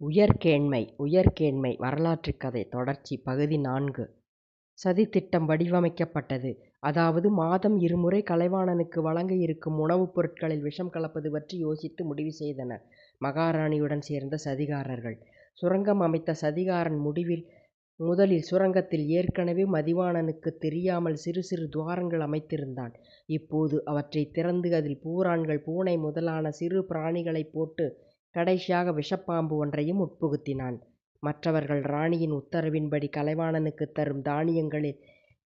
உயர்கேண்மை உயர்கேண்மை வரலாற்றுக் கதை தொடர்ச்சி பகுதி நான்கு சதித்திட்டம் வடிவமைக்கப்பட்டது. அதாவது மாதம் இருமுறை கலைவாணனுக்கு வழங்க இருக்கும் உணவுப் பொருட்களில் விஷம் கலப்பது பற்றி யோசித்து முடிவு செய்தனர் மகாராணியுடன் சேர்ந்த சதிகாரர்கள். சுரங்கம் அமைத்த சதிகாரன் முடிவில் முதலில் சுரங்கத்தில் ஏற்கனவே மதிவாணனுக்குத் தெரியாமல் சிறு சிறு துவாரங்கள் அமைத்திருந்தான். இப்போது அவற்றைத் திறந்து அதில் பூரான்கள் பூனை முதலான சிறு பிராணிகளைப் போட்டு கடைசியாக விஷப்பாம்பு ஒன்றையும் உட்புகுத்தினான். மற்றவர்கள் ராணியின் உத்தரவின்படி கலைவாணனுக்குத் தரும் தானியங்களில்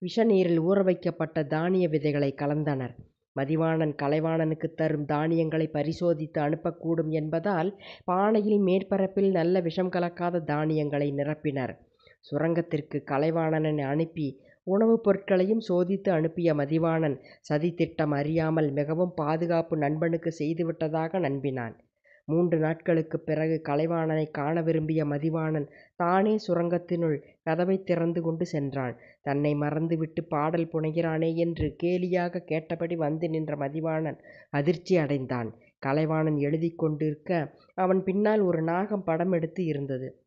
விஷநீரில் ஊறவைக்கப்பட்ட தானிய விதைகளைக் கலந்தனர். மதிவாணன் கலைவாணனுக்குத் தரும் தானியங்களைப் பரிசோதித்து அனுப்பக்கூடும் என்பதால் பானையில் மேற்பரப்பில் நல்ல விஷம் கலக்காத தானியங்களை நிரப்பினர். சுரங்கத்திற்கு கலைவாணனை அனுப்பி உணவுப் பொருட்களையும் சோதித்து அனுப்பிய மதிவாணன் சதித்திட்டம் அறியாமல் மிகவும் பாதுகாப்பு நண்பனுக்குச் செய்துவிட்டதாக நம்பினான். மூன்று நாட்களுக்குப் பிறகு கலைவாணனைக் காண விரும்பிய மதிவாணன் தானே சுரங்கத்தினுள் கதவைத் திறந்து கொண்டு சென்றான். தன்னை மறந்துவிட்டு பாடல் புனைகிறானே என்று கேலியாகக் கேட்டபடி வந்து நின்ற மதிவாணன் அதிர்ச்சி அடைந்தான். கலைவாணன் எழுதிக் கொண்டிருக்க அவன் பின்னால் ஒரு நாகம் படம் எடுத்து இருந்தது.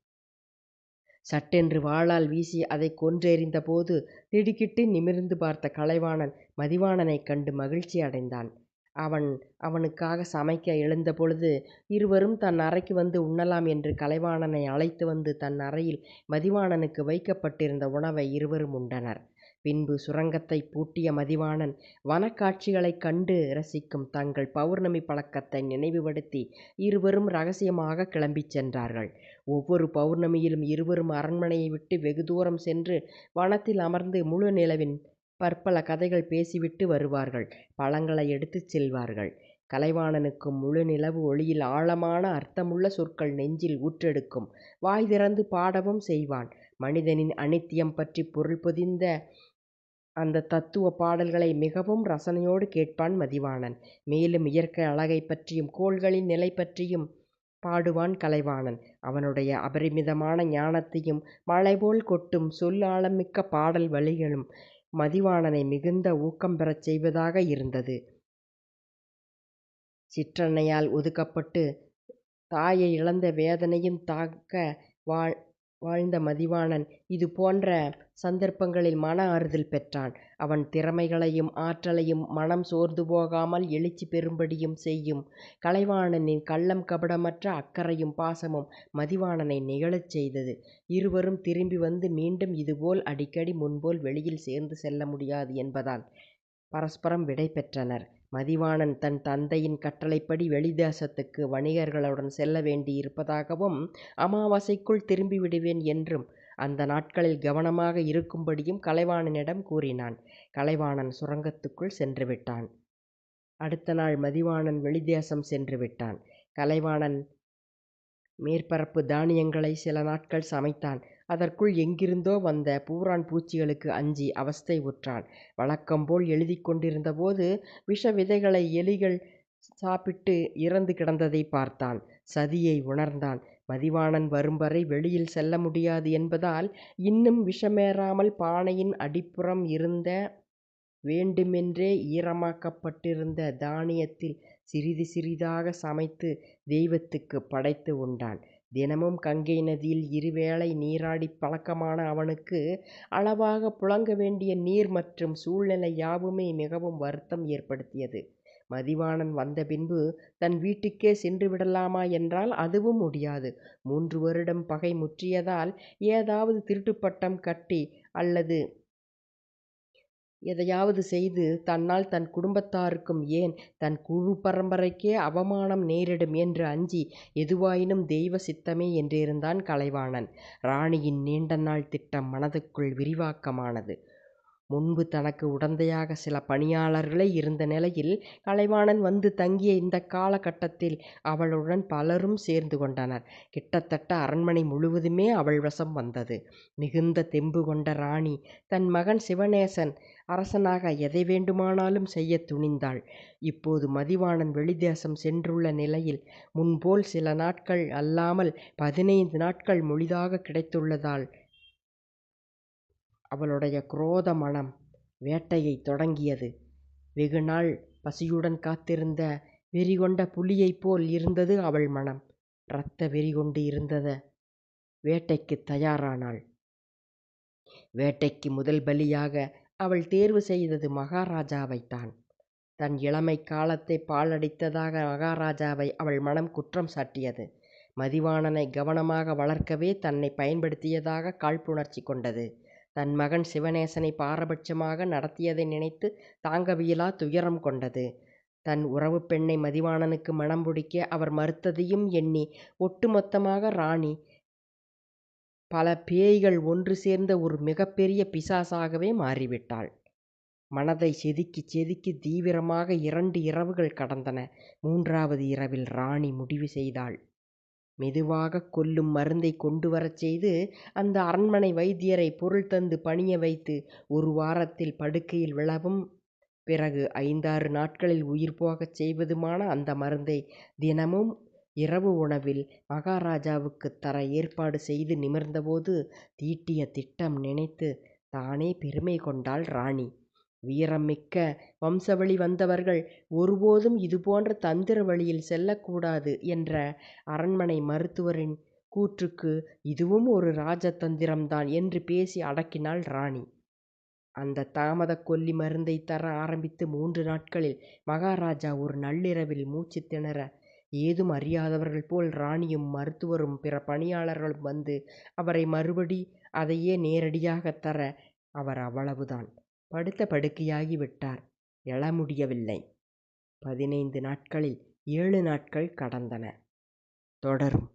சட்டென்று வாளால் வீசி அதைக் கொன்றெறிந்தபோது திடுக்கிட்டு நிமிர்ந்து பார்த்த கலைவாணன் மதிவாணனைக் கண்டு மகிழ்ச்சி அடைந்தான். அவன் அவனுக்காக சமைக்க எழுந்தபொழுது இருவரும் தன் அறைக்கு வந்து உண்ணலாம் என்று கலைவாணனை அழைத்து வந்து தன் அறையில் மதிவாணனுக்கு வைக்கப்பட்டிருந்த உணவை இருவரும் உண்டனர். பின்பு சுரங்கத்தைப் பூட்டிய மதிவாணன் வனக்காட்சிகளைக் கண்டு ரசிக்கும் தங்கள் பௌர்ணமி பழக்கத்தை நினைவுபடுத்தி இருவரும் ரகசியமாக கிளம்பிச் சென்றார்கள். ஒவ்வொரு பவுர்ணமியிலும் இருவரும் அரண்மனையை விட்டு வெகு தூரம் சென்று வனத்தில் அமர்ந்து முழு நிலவின் பற்பல கதைகள் பேசிவிட்டு வருவார்கள். பழங்களை எடுத்துச் செல்வார்கள். கலைவாணனுக்கும் முழு நிலவு ஒளியில் ஆழமான அர்த்தமுள்ள சொற்கள் நெஞ்சில் ஊற்றெடுக்கும். வாய் திறந்து பாடவும் செய்வான். மனிதனின் அநித்தியம் பற்றிப் பொருள் பொதிந்த அந்தத் தத்துவப் பாடல்களை மிகவும் ரசனையோடு கேட்பான் மதிவாணன். மேலும் இயற்கை அழகைப் பற்றியும் கோள்களின் நிலை பற்றியும் பாடுவான் கலைவாணன். அவனுடைய அபரிமிதமான ஞானத்தையும் மழைபோல் கொட்டும் சொல் ஆழமிக்க பாடல் வரிகளும் மதிவாணனை மிகுந்த ஊக்கம் பெறச் செய்வதாக இருந்தது. சிற்றன்னையால் ஒதுக்கப்பட்டு தாயை இழந்த வேதனையும் தாங்க வாழ்ந்த மதிவாணன் இது போன்ற சந்தர்ப்பங்களில் மன ஆறுதல் பெற்றான். அவன் திறமைகளையும் ஆற்றலையும் மனம் சோர்ந்து போகாமல் எழுச்சி பெறும்படியும் செய்யும் கலைவாணனின் கள்ளம் கபடமற்ற அக்கறையும் பாசமும் மதிவாணனை நெகிழச் செய்தது. இருவரும் திரும்பி வந்து மீண்டும் இதுபோல் அடிக்கடி முன்போல் வெளியில் சேர்ந்து செல்ல முடியாது என்பதால் பரஸ்பரம் விடை பெற்றனர். மதிவாணன் தன் தந்தையின் கட்டளைப்படி வெளிதேசத்துக்கு வணிகர்களுடன் செல்ல வேண்டியிருப்பதாகவும் அமாவாசைக்குள் திரும்பிவிடுவேன் என்றும் அந்த நாட்களில் கவனமாக இருக்கும்படியும் கலைவாணனிடம் கூறினான். கலைவாணன் சுரங்கத்துக்குள் சென்றுவிட்டான். அடுத்த நாள் மதிவாணன் வெளித்தேசம் சென்றுவிட்டான். கலைவாணன் மேற்பரப்பு தானியங்களைச் சில நாட்கள் சமைத்தான். அதற்குள் எங்கிருந்தோ வந்த பூரான் பூச்சிகளுக்கு அஞ்சி அவஸ்தை உற்றான். வழக்கம்போல் எழுதிக் கொண்டிருந்தபோது விஷ விதைகளை எலிகள் சாப்பிட்டு இறந்து கிடந்ததைப் பார்த்தான். சதியை உணர்ந்தான். மதிவாணன் வரும்வரை வெளியில் செல்ல முடியாது என்பதால் இன்னும் விஷமேறாமல் பானையின் அடிப்புறம் இருந்த வேண்டுமென்றே ஈரமாக்கப்பட்டிருந்த தானியத்தில் சிறிது சிறிதாகச் சமைத்து தெய்வத்துக்குப் படைத்து உண்டான். தினமும் கங்கை நதியில் இருவேளை நீராடி நீராடிப் பழக்கமான அவனுக்கு அளவாகப் புழங்க வேண்டிய நீர் மற்றும் சூழ்நிலை யாவுமே மிகவும் வருத்தம் ஏற்படுத்தியது. மதிவாணன் வந்த பின்பு தன் வீட்டுக்கே சென்றுவிடலாமா என்றால் அதுவும் முடியாது. மூன்று வருடம் பகை முற்றியதால் ஏதாவது திருட்டுப்பட்டம் கட்டி அல்லது எதையாவது செய்து தன்னால் தன் குடும்பத்தாருக்கும் ஏன் தன் குழு பரம்பரைக்கே அவமானம் நேரிடும் என்று அஞ்சி எதுவாயினும் தெய்வ சித்தமே என்றிருந்தான் கலைவாணன். ராணியின் நீண்ட நாள் திட்டம் மனதுக்குள் விரிவாக்கமானது. முன்பு தனக்கு உடந்தையாக சில பணியாளர்களே இருந்த நிலையில் கலைவாணன் வந்து தங்கிய இந்தக் காலகட்டத்தில் அவளுடன் பலரும் சேர்ந்து கொண்டனர். கிட்டத்தட்ட அரண்மனை முழுவதுமே அவள் வசம் வந்தது. மிகுந்த தெம்பு கொண்ட ராணி தன் மகன் சிவநேசன் அரசனாக எதை வேண்டுமானாலும் செய்யத் துணிந்தாள். இப்போது மதிவாணன் வெளிதேசம் சென்றுள்ள நிலையில் முன்போல் சில நாட்கள் அல்லாமல் பதினைந்து நாட்கள் முழுதாகக் கிடைத்துள்ளதால் அவளுடைய குரோத மனம் வேட்டையைத் தொடங்கியது. வெகுநாள் பசியுடன் காத்திருந்த வெறிகொண்ட புலியைப் போல் இருந்தது அவள் மனம். இரத்த வெறிகொண்டு இருந்தத வேட்டைக்குத் தயாரானாள். வேட்டைக்கு முதல் பலியாக அவள் தேர்வு செய்தது மகாராஜாவைத்தான். தன் இளமைக் காலத்தைப் பாழடித்ததாக மகாராஜாவை அவள் மனம் குற்றம் சாட்டியது. மதிவாணனை கவனமாக வளர்க்கவே தன்னைப் பயன்படுத்தியதாகக் காழ்ப்புணர்ச்சி கொண்டது. தன் மகன் சிவநேசனை பாரபட்சமாக நடத்தியதை நினைத்து தாங்கவியலா துயரம் கொண்டது. தன் உறவுப் பெண்ணை மதிவாணனுக்கு மணம் முடிக்க அவர் மறுத்ததையும் எண்ணி ஒட்டு மொத்தமாக ராணி பல பேய்கள் ஒன்று சேர்ந்த ஒரு மிகப்பெரிய பிசாசாகவே மாறிவிட்டாள். மனதை செதுக்கிச் செதுக்கித் தீவிரமாக இரண்டு இரவுகள் கடந்தன. மூன்றாவது இரவில் ராணி முடிவு செய்தாள். மெதுவாகக் கொல்லும் மருந்தைக் கொண்டு வரச் செய்து அந்த அரண்மனை வைத்தியரைப் பொருள் தந்து பணிய வைத்து ஒரு வாரத்தில் படுக்கையில் விழவும் பிறகு ஐந்தாறு நாட்களில் உயிர் போகச் செய்வதுமான அந்த மருந்தை தினமும் இரவு உணவில் மகாராஜாவுக்குத் தர ஏற்பாடு செய்து நிமிர்ந்தபோது தீட்டிய திட்டம் நினைத்துத் தானே பெருமை கொண்டாள் ராணி. வீரம் மிக்க வம்சவழி வந்தவர்கள் ஒருபோதும் இதுபோன்ற தந்திர வழியில் செல்லக்கூடாது என்ற அரண்மனை மருத்துவரின் கூற்றுக்கு இதுவும் ஒரு ராஜதந்திரம்தான் என்று பேசி அடக்கினாள் ராணி. அந்த தாமதக் கொல்லி மருந்தை தர ஆரம்பித்து மூன்று நாட்களில் மகாராஜா ஒரு நள்ளிரவில் மூச்சு திணற ஏதும் அறியாதவர்கள் போல் ராணியும் மருத்துவரும் பிற பணியாளர்களும் வந்து அவரை மறுபடி அதையே நேரடியாகத் தர அவர் அவ்வளவுதான் படுத்த படுக்கையாகி விட்டார். எழ முடியவில்லை. பதினைந்து நாட்களில் ஏழு நாட்கள் கடந்தன. தொடரும்.